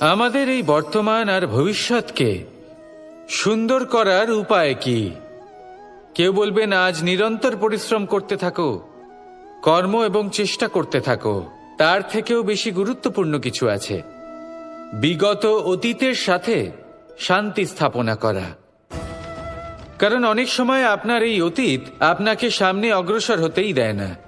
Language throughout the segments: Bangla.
আমাদের এই বর্তমান আর ভবিষ্যৎকে সুন্দর করার উপায় কি? কেউ বলবেন আজ নিরন্তর পরিশ্রম করতে থাকো, কর্ম এবং চেষ্টা করতে থাকো। তার থেকেও বেশি গুরুত্বপূর্ণ কিছু আছে। বিগত অতীতের সাথে শান্তি স্থাপনা করা। কারণ অনেক সময় আপনার এই অতীত আপনাকে সামনে অগ্রসর হতেই দেয় না।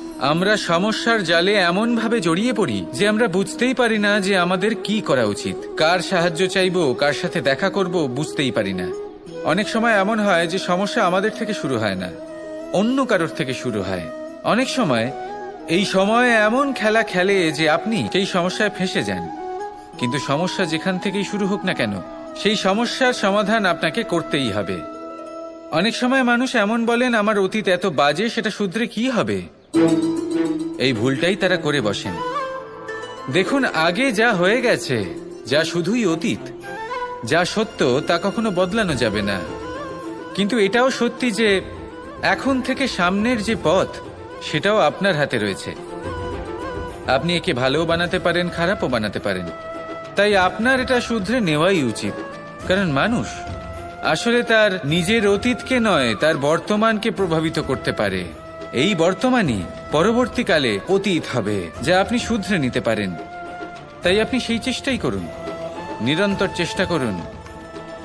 আমরা সমস্যার জালে এমন ভাবে জড়িয়ে পড়ি যে আমরা বুঝতেই পারি না যে আমাদের কি করা উচিত। কার সাহায্য চাইব, কার সাথে দেখা করব বুঝতেই পারি না। অনেক সময় এমন হয় যে সমস্যা আমাদের থেকে শুরু হয় না, অন্য কারোর থেকে শুরু হয়। অনেক সময় এই সময় এমন খেলা খেলে যে আপনি সেই সমস্যায় ফেসে যান। কিন্তু সমস্যা যেখান থেকেই শুরু হোক না কেন, সেই সমস্যার সমাধান আপনাকে করতেই হবে। অনেক সময় মানুষ এমন বলেন, আমার অতীত এত বাজে, সেটা শুধরে কি হবে? এই ভুলটাই তারা করে বসেন। দেখুন, আগে যা হয়ে গেছে, যা শুধুই অতীত, যা সত্য, তা কখনো বদলানো যাবে না। কিন্তু এটাও সত্যি যে, এখন থেকে সামনের যে পথ, সেটাও আপনার হাতে রয়েছে। আপনি একে ভালোও বানাতে পারেন, খারাপও বানাতে পারেন। তাই আপনার এটা শুধরে নেওয়াই উচিত। কারণ মানুষ আসলে তার নিজের অতীতকে নয়, তার বর্তমানকে প্রভাবিত করতে পারে। এই বর্তমানই পরবর্তীকালে অতীত হবে, যা আপনি শুধরে নিতে পারেন। তাই আপনি সেই চেষ্টাই করুন। নিরন্তর চেষ্টা করুন।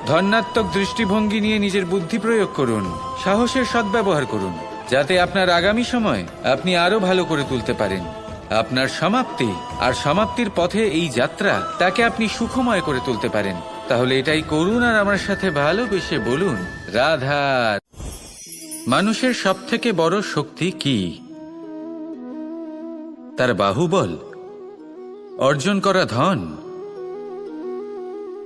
ধন্যাত্মক দৃষ্টিভঙ্গি নিয়ে নিজের বুদ্ধি প্রয়োগ করুন। সাহসের সদ্ব্যবহার করুন, যাতে আপনার আগামী সময় আপনি আরও ভালো করে তুলতে পারেন। আপনার সমাপ্তি আর সমাপ্তির পথে এই যাত্রা তাকে আপনি সুখময় করে তুলতে পারেন। তাহলে এটাই করুন আর আমার সাথে ভালোবেসে বলুন, রাধা মানুষের সব থেকে বড় শক্তি কি? তার বাহুবল? অর্জন করা ধন?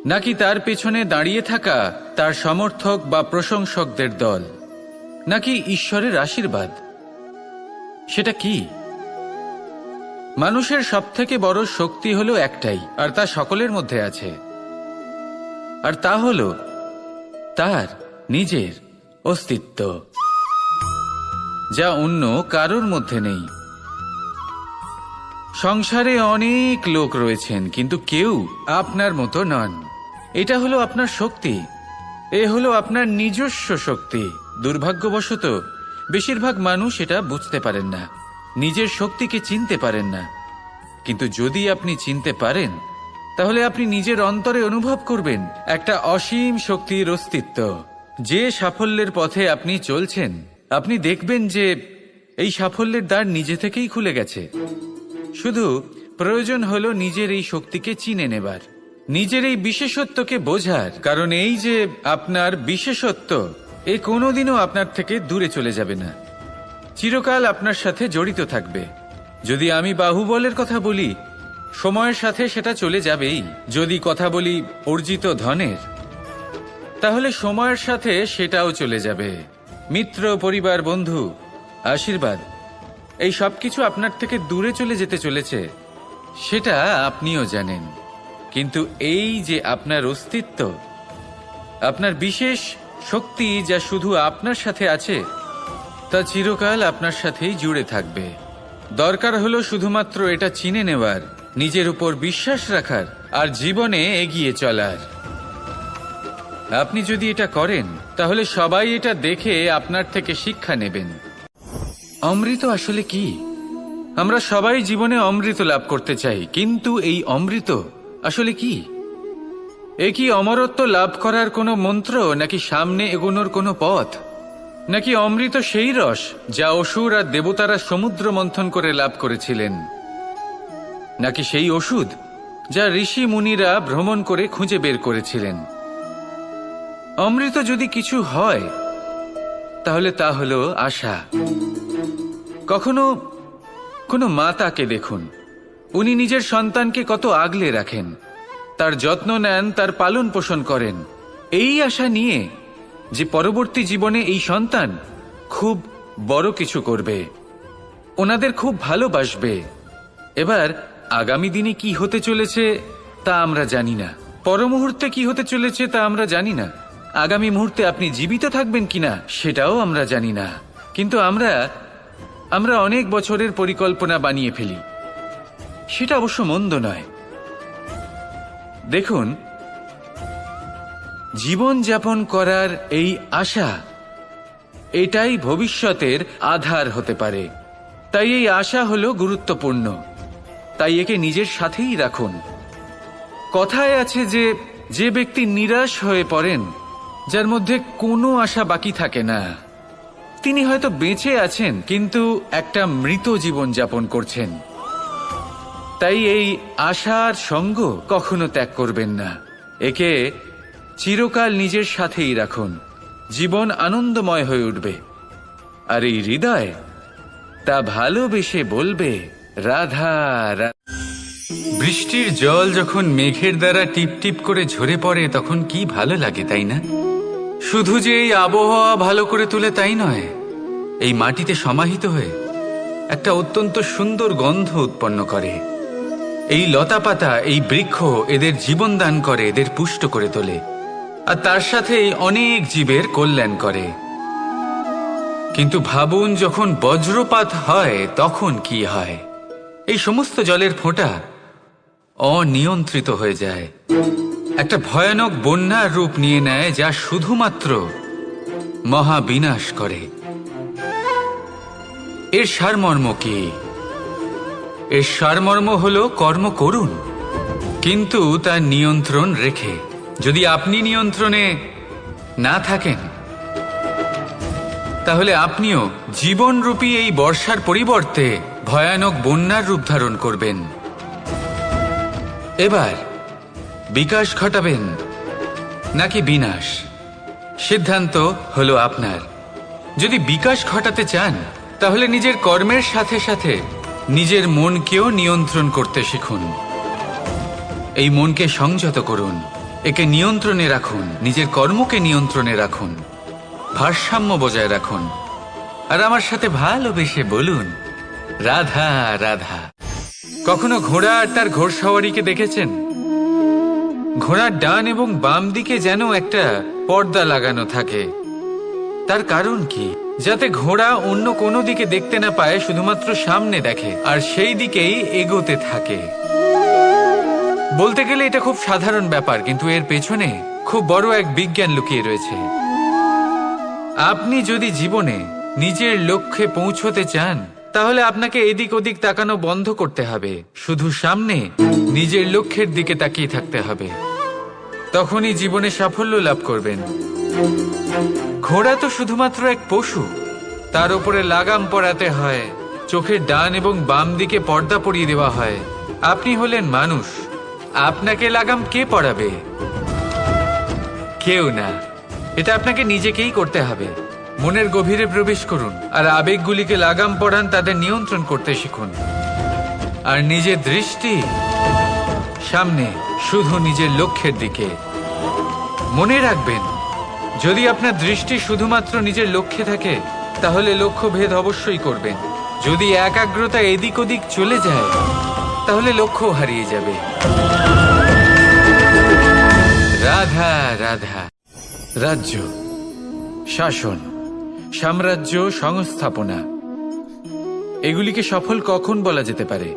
নাকি তার পেছনে দাঁড়িয়ে থাকা তার সমর্থক বা প্রশংসকদের দল? নাকি ঈশ্বরের আশীর্বাদ? সেটা কি? মানুষের সবথেকে বড় শক্তি হলো একটাই, আর তা সকলের মধ্যে আছে। আর তা হলো তার নিজের অস্তিত্ব। যা অন্য কারোর মধ্যে নেই। সংসারে অনেক লোক রয়েছেন, কিন্তু কেউ আপনার মতো নন। এটা হলো আপনার শক্তি। এ হলো আপনার নিজস্ব শক্তি। দুর্ভাগ্যবশত, বেশিরভাগ মানুষ এটা বুঝতে পারেন না। নিজের শক্তিকে চিনতে পারেন না। কিন্তু যদি আপনি চিনতে পারেন, তাহলে আপনি নিজের অন্তরে অনুভব করবেন একটা অসীম শক্তির অস্তিত্ব। যে সাফল্যের পথে আপনি চলছেন আপনি দেখবেন যে এই সাফল্যের দ্বার নিজে থেকেই খুলে গেছে। শুধু প্রয়োজন হলো নিজের এই শক্তিকে চিনে নেবার, নিজের এই বিশেষত্বকে বোঝার। কারণ এই যে আপনার বিশেষত্ব, এ কোনোদিনও আপনার থেকে দূরে চলে যাবে না। চিরকাল আপনার সাথে জড়িত থাকবে। যদি আমি বাহুবলের কথা বলি, সময়ের সাথে সেটা চলে যাবেই। যদি কথা বলি অর্জিত ধনের, তাহলে সময়ের সাথে সেটাও চলে যাবে। মিত্র পরিবার, বন্ধু, আশীর্বাদ, এই সব কিছু আপনার থেকে দূরে চলে যেতে চলেছে, সেটা আপনিও জানেন। কিন্তু এই যে আপনার অস্তিত্ব, আপনার বিশেষ শক্তি যা শুধু আপনার সাথে আছে, তা চিরকাল আপনার সাথেই জুড়ে থাকবে। দরকার হলো শুধুমাত্র এটা চিনে নেওয়ার, নিজের উপর বিশ্বাস রাখার, আর জীবনে এগিয়ে চলার। আপনি যদি এটা করেন তাহলে সবাই এটা দেখে আপনার থেকে শিক্ষা নেবেন। অমৃত আসলে কি? আমরা সবাই জীবনে অমৃত লাভ করতে চাই, কিন্তু এই অমৃত আসলে কি? এ কি অমরত্ব লাভ করার কোনো মন্ত্র, নাকি সামনে এগোনোর কোনো পথ? নাকি অমৃত সেই রস, যা অসুর আর দেবতারা সমুদ্র মন্থন করে লাভ করেছিলেন? নাকি সেই ওষুধ, যা ঋষি মুনিরা ভ্রমণ করে খুঁজে বের করেছিলেন? অমৃত যদি কিছু হয়, তাহলে তা হলো আশা। কখনো, কোনো মাতাকে দেখুন। উনি নিজের সন্তানকে কত আগলে রাখেন। তার যত্ন নেন, তার পালন পোষণ করেন। এই আশা নিয়ে যে পরবর্তী জীবনে এই সন্তান খুব বড় কিছু করবে। ওনাদের খুব ভালোবাসবে। এবার আগামী দিনে কি হতে চলেছে, তা আমরা জানি না। পর মুহূর্তে কি হতে চলেছে, তা আমরা জানি না। আগামী মুহূর্তে আপনি জীবিত থাকবেন কিনা সেটাও আমরা জানি না। কিন্তু আমরা আমরা অনেক বছরের পরিকল্পনা বানিয়ে ফেলি। সেটা অবশ্য মন্দ নয়। দেখুন জীবন যাপন করার এই আশা, এটাই ভবিষ্যতের আধার হতে পারে। তাই এই আশা হলো গুরুত্বপূর্ণ। তাই একে নিজের সাথেই রাখুন। কথায় আছে যে যে ব্যক্তি নিরাশ হয়ে পড়েন যার মধ্যে কোনো আশা বাকি থাকে না। তিনি হয়তো বেঁচে আছেন, কিন্তু একটা মৃত জীবন যাপন করছেন। তাই এই আশার সঙ্গ কখনো ত্যাগ করবেন না। একে চিরকাল নিজের সাথেই রাখুন। জীবন আনন্দময় হয়ে উঠবে। আর এই হৃদয় তা ভালোবেসে বলবে, রাধা বৃষ্টির জল যখন মেঘের দ্বারা টিপ টিপ করে ঝরে পড়ে, তখন কি ভালো লাগে, তাই না? শুধু যে এই আবহাওয়া ভালো করে তুলে তাই নয়, এই মাটিতে সমাহিত হয়ে একটা অত্যন্ত সুন্দর গন্ধ উৎপন্ন করে। এই লতাপাতা, এই বৃক্ষ এদের জীবন দান করে, এদের পুষ্ট করে তোলে। আর তার সাথেই অনেক জীবের কল্যাণ করে। কিন্তু ভাবুন, যখন বজ্রপাত হয়, তখন কি হয়? এই সমস্ত জলের ফোঁটা অনিয়ন্ত্রিত হয়ে যায়। একটা ভয়ানক বন্যার রূপ নিয়ে নেয় যা শুধুমাত্র মহাবিনাশ করে। এর সারমর্ম কি? এর সারমর্ম হল কর্ম করুন, কিন্তু তার নিয়ন্ত্রণ রেখে। যদি আপনি নিয়ন্ত্রণে না থাকেন, তাহলে আপনিও জীবনরূপী এই বর্ষার পরিবর্তে ভয়ানক বন্যার রূপ ধারণ করবেন। এবার বিকাশ ঘটাবেন নাকি বিনাশ? সিদ্ধান্ত হলো আপনার। যদি বিকাশ ঘটাতে চান, তাহলে নিজের কর্মের সাথে সাথে নিজের মনকেও নিয়ন্ত্রণ করতে শিখুন। এই মনকে সংযত করুন, একে নিয়ন্ত্রণে রাখুন, নিজের কর্মকে নিয়ন্ত্রণে রাখুন, ভারসাম্য বজায় রাখুন। আর আমার সাথে ভালোবেসে বলুন, রাধা রাধা। কখনো ঘোড়া আর তার ঘোড়সওয়ারিকে দেখেছেন? ঘোড়ার ডান এবং বাম দিকে যেন একটা পর্দা লাগানো থাকে। তার কারণ কি? যাতে ঘোড়া অন্য কোনো দিকে দেখতে না পায়, শুধুমাত্র সামনে দেখে, আর সেই দিকেই এগোতে থাকে। বলতে গেলে এটা খুব সাধারণ ব্যাপার, কিন্তু এর পেছনে খুব বড় এক বিজ্ঞান লুকিয়ে রয়েছে। আপনি যদি জীবনে নিজের লক্ষ্যে পৌঁছতে চান তাহলে আপনাকে এদিক ওদিক তাকানো বন্ধ করতে হবে। শুধু সামনে, নিজের লক্ষ্যের দিকে তাকিয়ে থাকতে হবে। তখনই জীবনে সাফল্য লাভ করবেন। ঘোড়া তো শুধুমাত্র এক পশু। তার উপরে লাগাম পরাতে হয়। চোখের ডান এবং বাম দিকে পর্দা পরিয়ে দেওয়া হয়। আপনি হলেন মানুষ। আপনাকে লাগাম কে পরাবে? কেউ না। এটা আপনাকে নিজেকেই করতে হবে। মনের গভীরে প্রবেশ করুন আর আবেগগুলিকে লাগাম পড়ান তাদের নিয়ন্ত্রণ করতে শিখুন। আর নিজের দৃষ্টি সামনে, শুধু নিজের লক্ষ্যের দিকে। মনে রাখবেন, যদি আপনার দৃষ্টি শুধুমাত্র নিজের লক্ষ্যে থাকে, তাহলে লক্ষ্য ভেদ অবশ্যই করবেন। যদি একাগ্রতা এদিক ওদিক চলে যায়, তাহলে লক্ষ্য হারিয়ে যাবে। রাধা রাধা। রাজ্য, শাসন। সাম্রাজ্য সংস্থাপনা। এগুলিকে সফল কখন বলা যেতে পারে?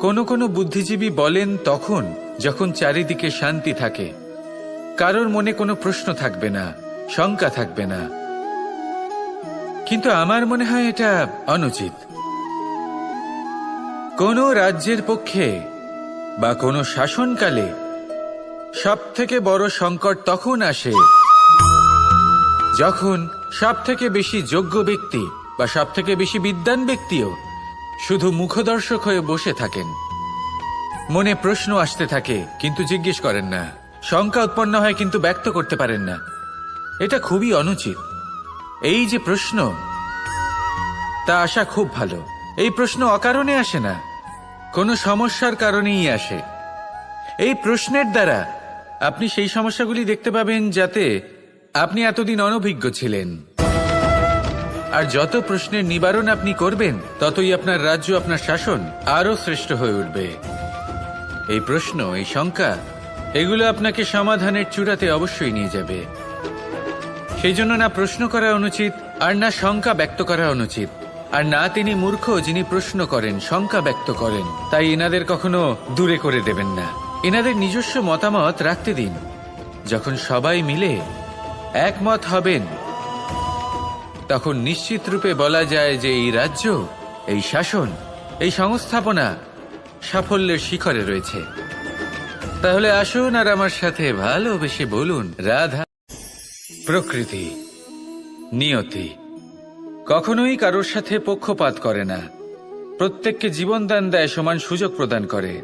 কোনো কোনো বুদ্ধিজীবী বলেন তখন, যখন চারিদিকে শান্তি থাকে। কারোর মনে কোনো প্রশ্ন থাকবে না, শঙ্কা থাকবে না। কিন্তু আমার মনে হয় এটা অনুচিত। কোনো রাজ্যের পক্ষে বা কোনো শাসনকালে সব থেকে বড় সংকট তখন আসে যখন সব থেকে বেশি যোগ্য ব্যক্তি বা সব থেকে বেশি বিদ্বান ব্যক্তিও শুধু মুখদর্শক হয়ে বসে থাকেন, মনে প্রশ্ন আসতে থাকে, কিন্তু জিজ্ঞেস করেন না। শঙ্কা উৎপন্ন হয়, কিন্তু ব্যক্ত করতে পারেন না। এটা খুবই অনুচিত। এই যে প্রশ্ন, তা আসা খুব ভালো। এই প্রশ্ন অকারণে আসে না, কোনো সমস্যার কারণেই আসে। এই প্রশ্নের দ্বারা আপনি সেই সমস্যাগুলি দেখতে পাবেন যাতে আপনি এতদিন অনভিজ্ঞ ছিলেন। আর যত প্রশ্নের নিবারণ আপনি করবেন, ততই আপনার রাজ্য, আপনার শাসন আরও শ্রেষ্ঠ হয়ে উঠবে। এই প্রশ্ন, এই শঙ্কা, এগুলো আপনাকে সমাধানের চূড়াতে অবশ্যই নিয়ে যাবে। সেই জন্য না প্রশ্ন করা অনুচিত, আর না শঙ্কা ব্যক্ত করা অনুচিত। আর না তিনি মূর্খ যিনি প্রশ্ন করেন, শঙ্কা ব্যক্ত করেন। তাই এনাদের কখনো দূরে করে দেবেন না। এনাদের নিজস্ব মতামত রাখতে দিন। যখন সবাই মিলে একমত হবেন। তখন নিশ্চিত রূপে বলা যায় যে এই রাজ্য, এই শাসন, এই সংস্থাপনা সাফল্যের শিখরে রয়েছে। তাহলে আসুন আর আমার সাথে ভালোবেসে বলুন। রাধা, প্রকৃতি, নিয়তি, কখনোই কারোর সাথে পক্ষপাত করে না। প্রত্যেককে জীবনদান দেয় সমান সুযোগ প্রদান করে।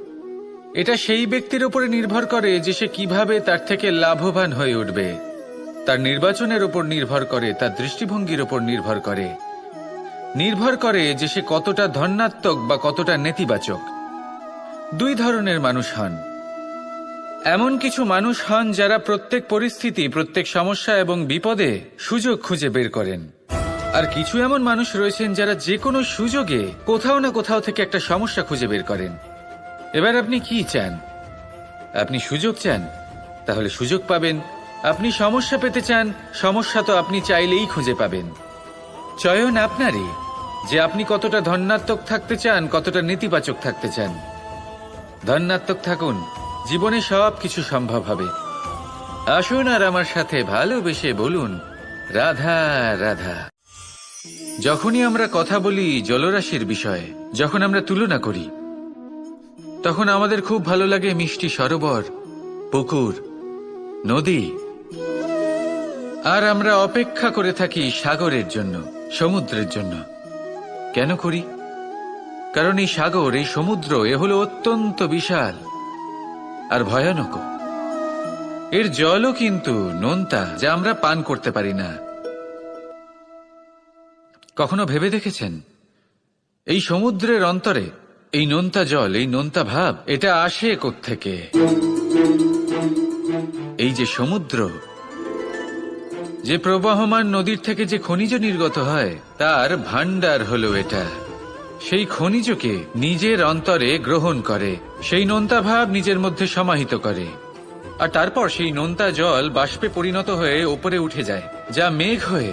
এটা সেই ব্যক্তির উপরে নির্ভর করে যে সে কীভাবে তার থেকে লাভবান হয়ে উঠবে। তার নির্বাচনের উপর নির্ভর করে, তার দৃষ্টিভঙ্গির উপর নির্ভর করে। নির্ভর করে যে সে কতটা ধন্যাত্মক বা কতটা নেতিবাচক। দুই ধরনের মানুষ হন। এমন কিছু মানুষ হন যারা প্রত্যেক পরিস্থিতি, প্রত্যেক সমস্যা এবং বিপদে সুযোগ খুঁজে বের করেন। আর কিছু এমন মানুষ রয়েছেন যারা যে কোনো সুযোগে কোথাও না কোথাও থেকে একটা সমস্যা খুঁজে বের করেন। এবার আপনি কি চান? আপনি সুযোগ চান? তাহলে সুযোগ পাবেন আপনি সমস্যা পেতে চান, সমস্যা তো আপনি চাইলেই খুঁজে পাবেন। চয়ন আপনারই, যে আপনি কতটা ধন্যাত্মক থাকতে চান, কতটা নেতিবাচক থাকতে চান। ধন্যাত্মক থাকুন, জীবনে সব কিছু সম্ভব হবে। আসুন আর আমার সাথে ভালোবেসে বলুন, রাধা রাধা। যখনই আমরা কথা বলি জলরাশির বিষয়ে, যখন আমরা তুলনা করি, তখন আমাদের খুব ভালো লাগে মিষ্টি সরোবর, পুকুর, নদী আর আমরা অপেক্ষা করে থাকি সাগরের জন্য, সমুদ্রের জন্য। কেন করি? কারণ এই সাগর, এই সমুদ্র, এ হলো অত্যন্ত বিশাল আর ভয়ানক। এর জলও কিন্তু নোনতা, যা আমরা পান করতে পারি না। কখনো ভেবে দেখেছেন? এই সমুদ্রের অন্তরে, এই নোনতা জল, এই নোনতা ভাব, এটা আসে থেকে এই যে সমুদ্র, যে প্রবাহমান নদীর থেকে যে খনিজ নির্গত হয়, তার ভান্ডার হলো এটা। সেই খনিজকে নিজের অন্তরে গ্রহণ করে, সেই নোনতা ভাব নিজের মধ্যে সমাহিত করে। আর তারপর সেই নোনতা জল বাষ্পে পরিণত হয়ে ওপরে উঠে যায়, যা মেঘ হয়ে